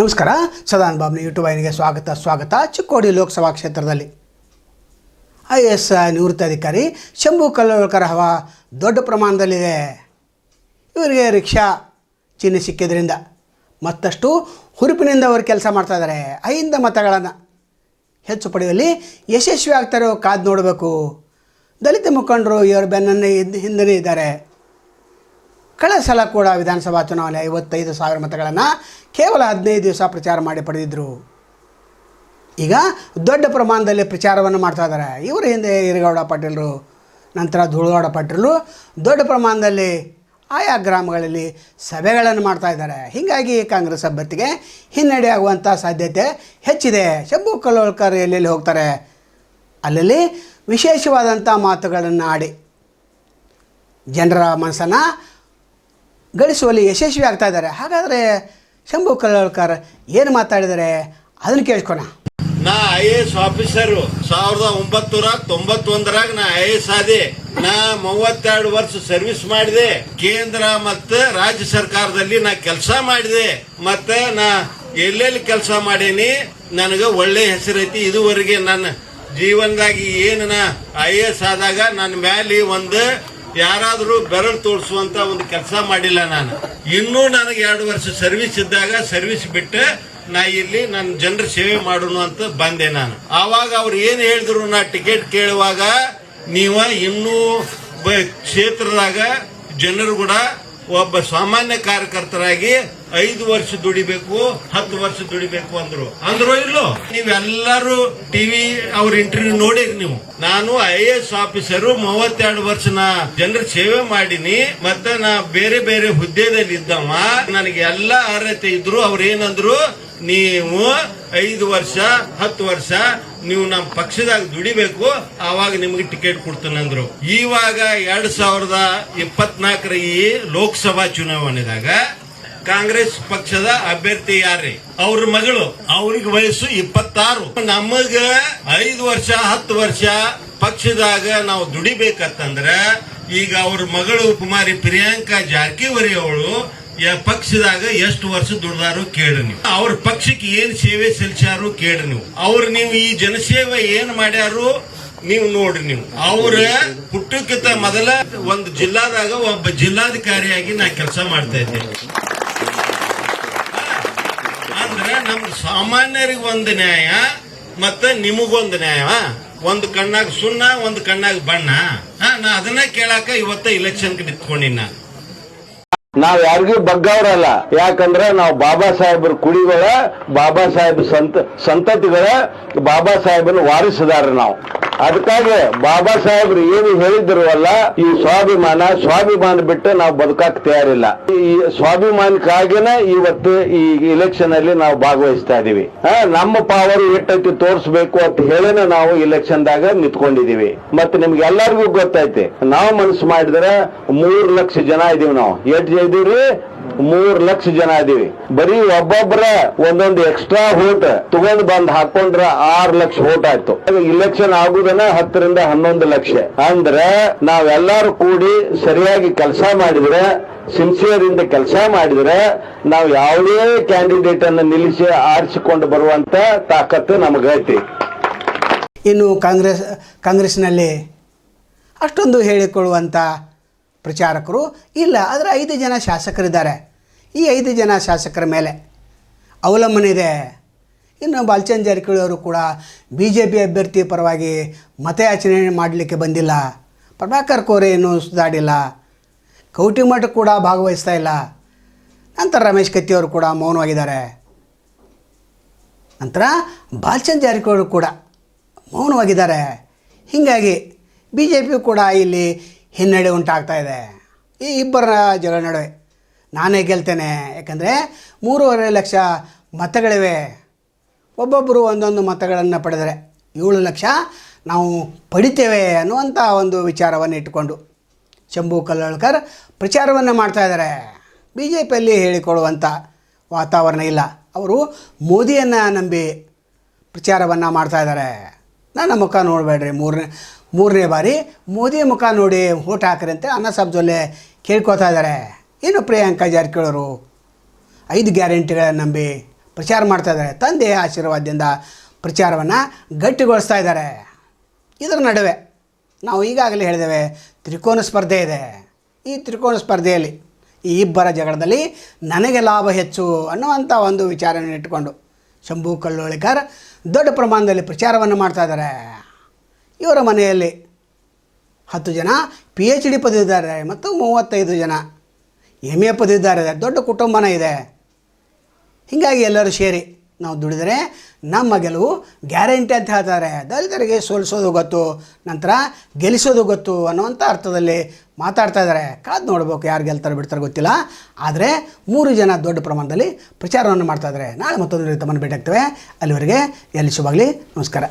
ನಮಸ್ಕಾರ. ಸದಾನ್ ಬಾಬ್ನ ಯೂಟ್ಯೂಬ್ ವಾಹಿನಿಗೆ ಸ್ವಾಗತ ಸ್ವಾಗತ. ಚಿಕ್ಕೋಡಿ ಲೋಕಸಭಾ ಕ್ಷೇತ್ರದಲ್ಲಿ. ಐ ಎ ಎಸ್ ನಿವೃತ್ತ ಅಧಿಕಾರಿ ಶಂಭು ಕಲ್ಲೋಳ್ಕರ್ ಹವ ದೊಡ್ಡ ಪ್ರಮಾಣದಲ್ಲಿದೆ. ಇವರಿಗೆ ರಿಕ್ಷಾ ಚಿಹ್ನೆ ಸಿಕ್ಕಿದ್ರಿಂದ ಮತ್ತಷ್ಟು ಹುರುಪಿನಿಂದ ಅವರು ಕೆಲಸ ಮಾಡ್ತಾಯಿದ್ದಾರೆ ಐಂದ ಮತಗಳನ್ನು ಹೆಚ್ಚು ಪಡೆಯುವಲ್ಲಿ ಯಶಸ್ವಿ ಆಗ್ತಾರೋ ಕಾದು ನೋಡಬೇಕು. ದಲಿತ ಮುಖಂಡರು ಇವರು ಬೆನ್ನನ್ನೇ ಹಿಂದೆ ಇದ್ದಾರೆ. ಕಳೆದ ಸಲ ಕೂಡ ವಿಧಾನಸಭಾ ಚುನಾವಣೆ ಐವತ್ತೈದು ಸಾವಿರ ಮತಗಳನ್ನು ಕೇವಲ ಹದಿನೈದು ದಿವಸ ಪ್ರಚಾರ ಮಾಡಿ ಪಡೆದಿದ್ದರು ಈಗ ದೊಡ್ಡ ಪ್ರಮಾಣದಲ್ಲಿ ಪ್ರಚಾರವನ್ನು ಮಾಡ್ತಾ ಇದ್ದಾರೆ. ಇವರ ಹಿಂದೆ ಹಿರೇಗೌಡ ಪಾಟೀಲರು, ನಂತರ ಧೂಳಗೌಡ ಪಾಟೀಲರು, ದೊಡ್ಡ ಪ್ರಮಾಣದಲ್ಲಿ ಆಯಾ ಗ್ರಾಮಗಳಲ್ಲಿ ಸಭೆಗಳನ್ನು ಮಾಡ್ತಾ ಇದ್ದಾರೆ. ಹೀಗಾಗಿ ಕಾಂಗ್ರೆಸ್ ಅಭ್ಯರ್ಥಿಗೆ ಹಿನ್ನಡೆ ಆಗುವಂಥ ಸಾಧ್ಯತೆ ಹೆಚ್ಚಿದೆ. ಶಂಭು ಕಲ್ಲೋಳ್ಕರ್ ಎಲ್ಲೆಲ್ಲಿ ಹೋಗ್ತಾರೆ? ಅಲ್ಲಲ್ಲಿ ವಿಶೇಷವಾದಂಥ ಮಾತುಗಳನ್ನು ಆಡಿ. ಜನರ ಮನಸ್ಸನ್ನು ಗಳಿಸುವಲ್ಲಿ ಯಶಸ್ವಿ ಆಗ್ತಾ ಇದ್ದಾರೆ. ಹಾಗಾದರೆ ಶಂಭು ಕಲ್ಲೋಳ್ಕರ್ ಏನು ಮಾತಾಡಿದರೆ ಅದನ್ನು ಕೇಳ್ಕೊಣ ನಾ ಐ ಎ ಎಸ್ ಆಫೀಸರು. ಸಾವಿರದ ಒಂಬತ್ತೂರ ತೊಂಬತ್ತೊಂದರಾಗ ನಾ ಐ ಎ ಎಸ್ ಆದೆ. ನಾ ಮೂವತ್ತೆರಡು ವರ್ಷ ಸರ್ವಿಸ್ ಮಾಡಿದೆ. ಕೇಂದ್ರ ಮತ್ತು ರಾಜ್ಯ ಸರ್ಕಾರದಲ್ಲಿ ನಾ ಕೆಲಸ ಮಾಡಿದೆ. ಮತ್ತೆ ನಾ ಎಲ್ಲೆಲ್ಲಿ ಕೆಲಸ ಮಾಡೀನಿ? ನನಗೆ ಒಳ್ಳೆ ಹೆಸರೈತಿ ಇದುವರೆಗೆ ನನ್ನ ಜೀವನದಾಗಿ ಏನು ನಾ ಐ ಎ ಎಸ್ ಆದಾಗ ನನ್ನ ಮ್ಯಾಲೆ ಒಂದು ಯಾರಾದರೂ ಬೆರಳು ತೋರಿಸುವಂತ ಒಂದು ಕೆಲಸ ಮಾಡಿಲ್ಲ ನಾನು. ಇನ್ನೂ ನನಗೆ ಎರಡು ವರ್ಷ ಸರ್ವಿಸ್ ಇದ್ದಾಗ ಸರ್ವಿಸ್ ಬಿಟ್ಟು ನಾ ಇಲ್ಲಿ ನನ್ನ ಜನರ ಸೇವೆ ಮಾಡೋಣ ಅಂತ ಬಂದೆ ನಾನು. ಆವಾಗ ಅವ್ರು ಏನು ಹೇಳಿದ್ರು ನಾ ಟಿಕೆಟ್ ಕೇಳುವಾಗ ನೀವ ಇನ್ನೂ ಕ್ಷೇತ್ರದಾಗ ಜನರು ಕೂಡ ಒಬ್ಬ ಸಾಮಾನ್ಯ ಕಾರ್ಯಕರ್ತರಾಗಿ ಐದು ವರ್ಷ ದುಡಿಬೇಕು, ಹತ್ತು ವರ್ಷ ದುಡಿಬೇಕು ಅಂದ್ರು. ಅಂದ್ರು ಇಲ್ಲೋ? ನೀವೆಲ್ಲರೂ ಟಿವಿ ಅವ್ರ ಇಂಟರ್ವ್ಯೂ ನೋಡಿರಿ ನೀವು. ನಾನು ಐ ಎಸ್ ಆಫೀಸರು ಮೂವತ್ತೆರಡು ವರ್ಷ ನಾ ಜನರ ಸೇವೆ ಮಾಡೀನಿ, ಮತ್ತೆ ನಾ ಬೇರೆ ಬೇರೆ ಹುದ್ದೆದಲ್ಲಿ ಇದ್ದವ ನನಗೆ ಎಲ್ಲ ಅರ್ಹತೆ ಇದ್ರು ಅವ್ರ ಏನಂದ್ರು ನೀವು ಐದು ವರ್ಷ, ಹತ್ತು ವರ್ಷ ನೀವು ನಮ್ಮ ಪಕ್ಷದಾಗ ದುಡಿಬೇಕು, ಆವಾಗ ನಿಮಗೆ ಟಿಕೆಟ್ ಕೊಡ್ತಾನಂದ್ರು ಇವಾಗ ಎರಡ್ ಸಾವಿರದ ಇಪ್ಪತ್ನಾಲ್ಕರ ಈ ಲೋಕಸಭಾ ಚುನಾವಣೆದಾಗ ಕಾಂಗ್ರೆಸ್ ಪಕ್ಷದ ಅಭ್ಯರ್ಥಿ ಯಾರ್ರಿ? ಅವ್ರ ಮಗಳು. ಅವ್ರಿಗೆ ವಯಸ್ಸು ಇಪ್ಪತ್ತಾರು. ನಮಗ ಐದು ವರ್ಷ, ಹತ್ತು ವರ್ಷ ಪಕ್ಷದಾಗ ನಾವು ದುಡಿಬೇಕಂತಂದ್ರ ಈಗ ಅವ್ರ ಮಗಳು ಕುಮಾರಿ ಪ್ರಿಯಾಂಕಾ ಜಾರಕಿಹೊಳಿ ಅವಳು ಪಕ್ಷದಾಗ ಎಷ್ಟು ವರ್ಷ ದುಡ್ದಾರು ಕೇಳ್ರಿ ನೀವು. ಅವ್ರ ಪಕ್ಷಕ್ಕೆ ಏನ್ ಸೇವೆ ಸಲ್ಲಿಸ್ಯಾರು ಕೇಳ್ರಿ ನೀವು. ಅವ್ರ ನೀವು ಈ ಜನಸೇವೆ ಏನ್ ಮಾಡ್ಯಾರು ನೀವು ನೋಡ್ರಿ ನೀವು. ಅವ್ರ ಹುಟ್ಟಕ್ಕಿಂತ ಮೊದಲ ಒಂದು ಜಿಲ್ಲಾದಾಗ ಒಬ್ಬ ಜಿಲ್ಲಾಧಿಕಾರಿಯಾಗಿ ನಾ ಕೆಲಸ ಮಾಡ್ತಾ ಇದ್ದೆ. ಅಂದ್ರೆ ನಮ್ ಸಾಮಾನ್ಯರಿಗೆ ಒಂದು ನ್ಯಾಯ ಮತ್ತೆ ನಿಮಗೊಂದು ನ್ಯಾಯ. ಒಂದು ಕಣ್ಣಾಗ ಸುಣ್ಣ ಒಂದು ಕಣ್ಣಾಗ ಬಣ್ಣ. ಹಾ, ನಾ ಅದನ್ನ ಕೇಳಾಕ ಇವತ್ತ ಇಲೆಕ್ಷನ್ ನಿಂತ್ಕೊಂಡಿನ ನಾವ್ ಯಾರಿಗೂ ಬಗ್ಗವ್ರಲ್ಲ. ಯಾಕಂದ್ರೆ ನಾವು ಬಾಬಾ ಸಾಹೇಬ್ರ ಕುಡಿಗಳ ಬಾಬಾ ಸಾಹೇಬ್ ಸಂತ, ಸಂತತಿಗಳ, ಬಾಬಾ ಸಾಹೇಬನ ವಾರಿಸದಾರ ನಾವು. ಅದಕ್ಕಾಗಿ ಬಾಬಾ ಸಾಹೇಬ್ರು ಏನು ಹೇಳಿದ್ರು ಅಲ್ಲ ಈ ಸ್ವಾಭಿಮಾನ ಸ್ವಾಭಿಮಾನ ಬಿಟ್ಟು ನಾವು ಬದುಕಾಕ್ ತಯಾರಿಲ್ಲ. ಈ ಸ್ವಾಭಿಮಾನಕ್ಕಾಗಿನ ಇವತ್ತು ಈ ಇಲೆಕ್ಷನ್ ಅಲ್ಲಿ ನಾವು ಭಾಗವಹಿಸ್ತಾ ಇದೀವಿ. ನಮ್ಮ ಪಾವರ್ ಎಷ್ಟೈತಿ ತೋರಿಸ್ಬೇಕು ಅಂತ ಹೇಳಿನ ನಾವು ಇಲೆಕ್ಷನ್ ದಾಗ ನಿಂತ್ಕೊಂಡಿದೀವಿ. ಮತ್ತೆ ನಿಮ್ಗೆ ಎಲ್ಲರಿಗೂ ಗೊತ್ತೈತಿ ನಾವು ಮನಸ್ಸು ಮಾಡಿದ್ರೆ ಮೂರ್ ಲಕ್ಷ ಜನ ಇದೀವಿ ನಾವು. ಎಷ್ಟು ಇದೀವ್ರಿ? ಮೂರ್ ಲಕ್ಷ ಜನ ಇದೀವಿ. ಬರೀ ಒಬ್ಬೊಬ್ಬರ ಒಂದೊಂದು ಎಕ್ಸ್ಟ್ರಾ ವೋಟ್ ತಗೊಂಡ್ ಬಂದ್ ಹಾಕೊಂಡ್ರ ಆರ್ ಲಕ್ಷ ವೋಟ್ ಆಯ್ತು. ಇಲೆಕ್ಷನ್ ಆಗುದನ ಹತ್ತರಿಂದ ಹನ್ನೊಂದು ಲಕ್ಷ. ಅಂದ್ರೆ ನಾವೆಲ್ಲಾರು ಕೂಡಿ ಸರಿಯಾಗಿ ಕೆಲಸ ಮಾಡಿದ್ರೆ ಸಿನ್ಸಿಯರ್ ಇಂದ ಕೆಲಸ ಮಾಡಿದ್ರೆ, ನಾವು ಯಾವುದೇ ಕ್ಯಾಂಡಿಡೇಟ್ ಅನ್ನು ನಿಲ್ಲಿಸಿ ಆರಿಸಿಕೊಂಡು ಬರುವಂತ ತಾಕತ್ತು ನಮಗೈತಿ. ಇನ್ನು ಕಾಂಗ್ರೆಸ್, ಕಾಂಗ್ರೆಸ್ನಲ್ಲಿ ಅಷ್ಟೊಂದು ಹೇಳಿಕೊಳ್ಳುವಂಥ ಪ್ರಚಾರಕರು, ಇಲ್ಲ, ಆದರೆ ಐದು ಜನ ಶಾಸಕರಿದ್ದಾರೆ. ಈ ಐದು ಜನ ಶಾಸಕರ ಮೇಲೆ ಅವಲಂಬನೆ ಇದೆ. ಇನ್ನು ಬಾಲ್ಚಂದ್ ಜಾರಕಿಹೊಳಿ ಅವರು ಕೂಡ ಬಿ ಜೆ ಪಿ ಅಭ್ಯರ್ಥಿ ಪರವಾಗಿ ಮತಯಾಚನೆ ಮಾಡಲಿಕ್ಕೆ ಬಂದಿಲ್ಲ. ಪ್ರಭಾಕರ್ ಕೋರೆ ಇನ್ನೂ ಸುಧಾಡಿಲ್ಲ ಕೌಟಿಮಠ ಕೂಡ ಭಾಗವಹಿಸ್ತಾ ಇಲ್ಲ. ನಂತರ ರಮೇಶ್ ಕತ್ತಿಯವರು ಕೂಡ ಮೌನವಾಗಿದ್ದಾರೆ. ನಂತರ ಬಾಲ್ಚಂದ್ ಜಾರಕಿಹೊಳಿ ಕೂಡ ಮೌನವಾಗಿದ್ದಾರೆ. ಹೀಗಾಗಿ ಬಿ ಜೆ ಪಿ ಕೂಡ ಇಲ್ಲಿ ಹಿನ್ನಡೆ ಉಂಟಾಗ್ತಾ ಇದೆ. ಈ ಇಬ್ಬರ ಜಗಳ ನಡುವೆ ನಾನೇ ಗೆಲ್ತೇನೆ, ಯಾಕಂದರೆ ಮೂರುವರೆ ಲಕ್ಷ ಮತಗಳಿವೆ. ಒಬ್ಬೊಬ್ಬರು ಒಂದೊಂದು ಮತಗಳನ್ನು ಪಡೆದರೆ ಏಳು ಲಕ್ಷ ನಾವು ಪಡಿತೇವೆ ಅನ್ನುವಂಥ ಒಂದು ವಿಚಾರವನ್ನು ಇಟ್ಟುಕೊಂಡು ಶಂಭು ಕಲ್ಲೋಳ್ಕರ್ ಪ್ರಚಾರವನ್ನು ಮಾಡ್ತಾ ಇದ್ದಾರೆ. ಬಿ ಜೆ ಪಿಯಲ್ಲಿ ಹೇಳಿಕೊಡುವಂಥ ವಾತಾವರಣ ಇಲ್ಲ. ಅವರು ಮೋದಿಯನ್ನು ನಂಬಿ ಪ್ರಚಾರವನ್ನು ಮಾಡ್ತಾ ಇದ್ದಾರೆ. ನನ್ನ ಮುಖ ನೋಡಬೇಡ್ರಿ, ಮೂರನೇ ಮೂರನೇ ಬಾರಿ ಮೋದಿ ಮುಖ ನೋಡಿ ಓಟ್ ಹಾಕ್ರಿ ಅಂತ ಅನ್ನ ಸಾಬ್ ಜೊಲ್ಲೆ ಕೇಳ್ಕೊತಾ ಇದ್ದಾರೆ ಏನು ಪ್ರಿಯಾಂಕಾ ಜಾರಕಿಹೊಳರು ಐದು ಗ್ಯಾರಂಟಿಗಳನ್ನು ನಂಬಿ ಪ್ರಚಾರ ಮಾಡ್ತಾ ಇದ್ದಾರೆ ತಂದೆ ಆಶೀರ್ವಾದದಿಂದ ಪ್ರಚಾರವನ್ನು ಗಟ್ಟಿಗೊಳಿಸ್ತಾ ಇದ್ದಾರೆ ಇದರ ನಡುವೆ ನಾವು ಈಗಾಗಲೇ ಹೇಳಿದ್ದೇವೆ, ತ್ರಿಕೋನ ಸ್ಪರ್ಧೆ ಇದೆ. ಈ ತ್ರಿಕೋನ ಸ್ಪರ್ಧೆಯಲ್ಲಿ ಈ ಇಬ್ಬರ ಜಗಳದಲ್ಲಿ ನನಗೆ ಲಾಭ ಹೆಚ್ಚು ಅನ್ನುವಂಥ ಒಂದು ವಿಚಾರವನ್ನು ಇಟ್ಟುಕೊಂಡು ಶಂಭು ಕಲ್ಲೋಳಿಕರ್ ದೊಡ್ಡ ಪ್ರಮಾಣದಲ್ಲಿ ಪ್ರಚಾರವನ್ನು ಮಾಡ್ತಾ ಇದ್ದಾರೆ ಇವರ ಮನೆಯಲ್ಲಿ ಹತ್ತು ಜನ ಪಿ ಎಚ್ ಡಿ ಪದವಿದ್ದಾರೆ ಮತ್ತು ಮೂವತ್ತೈದು ಜನ ಎಂ ಎ ಪದವಿದ್ದಾರೆ ದೊಡ್ಡ ಕುಟುಂಬನೇ ಇದೆ. ಹೀಗಾಗಿ ಎಲ್ಲರೂ ಸೇರಿ ನಾವು ದುಡಿದರೆ ನಮ್ಮ ಗೆಲುವು ಗ್ಯಾರಂಟಿ ಅಂತ ಹೇಳ್ತಾರೆ. ದಲಿತರಿಗೆ ಸೋಲಿಸೋದು ಗೊತ್ತು, ನಂತರ ಗೆಲ್ಲಿಸೋದು ಗೊತ್ತು ಅನ್ನುವಂಥ ಅರ್ಥದಲ್ಲಿ ಮಾತಾಡ್ತಾ ಇದ್ದಾರೆ. ಕಾದು ನೋಡ್ಬೇಕು ಯಾರು ಗೆಲ್ತಾರೆ ಬಿಡ್ತಾರೆ ಗೊತ್ತಿಲ್ಲ. ಆದರೆ ಮೂರು ಜನ ದೊಡ್ಡ ಪ್ರಮಾಣದಲ್ಲಿ ಪ್ರಚಾರವನ್ನು ಮಾಡ್ತಾ ಇದ್ದಾರೆ. ನಾಳೆ ಮತ್ತೊಂದು ತಮ್ಮನ್ನು ಭೇಟಿ ಆಗ್ತೇವೆ ಅಲ್ಲಿವರೆಗೆ ಎಲ್ಲಿ ಶುಭಾಗಲಿ ನಮಸ್ಕಾರ.